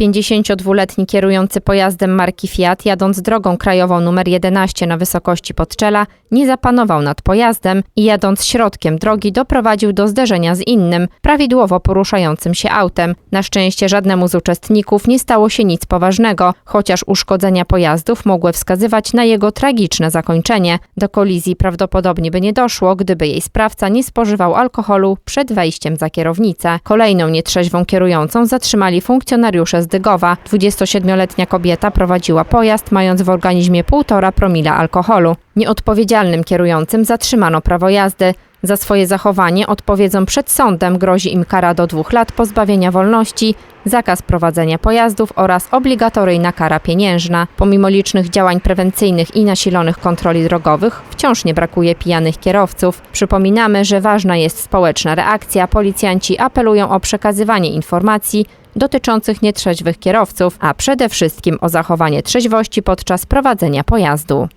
52-letni kierujący pojazdem marki Fiat, jadąc drogą krajową nr 11 na wysokości Podczela, nie zapanował nad pojazdem i jadąc środkiem drogi doprowadził do zderzenia z innym, prawidłowo poruszającym się autem. Na szczęście żadnemu z uczestników nie stało się nic poważnego, chociaż uszkodzenia pojazdów mogły wskazywać na jego tragiczne zakończenie. Do kolizji prawdopodobnie by nie doszło, gdyby jej sprawca nie spożywał alkoholu przed wejściem za kierownicę. Kolejną nietrzeźwą kierującą zatrzymali funkcjonariusze z Dygowa. 27-letnia kobieta prowadziła pojazd, mając w organizmie 1,5 promila alkoholu. Nieodpowiedzialnym kierującym zatrzymano prawo jazdy. Za swoje zachowanie odpowiedzą przed sądem, grozi im kara do dwóch lat pozbawienia wolności, zakaz prowadzenia pojazdów oraz obligatoryjna kara pieniężna. Pomimo licznych działań prewencyjnych i nasilonych kontroli drogowych, wciąż nie brakuje pijanych kierowców. Przypominamy, że ważna jest społeczna reakcja. Policjanci apelują o przekazywanie informacji dotyczących nietrzeźwych kierowców, a przede wszystkim o zachowanie trzeźwości podczas prowadzenia pojazdu.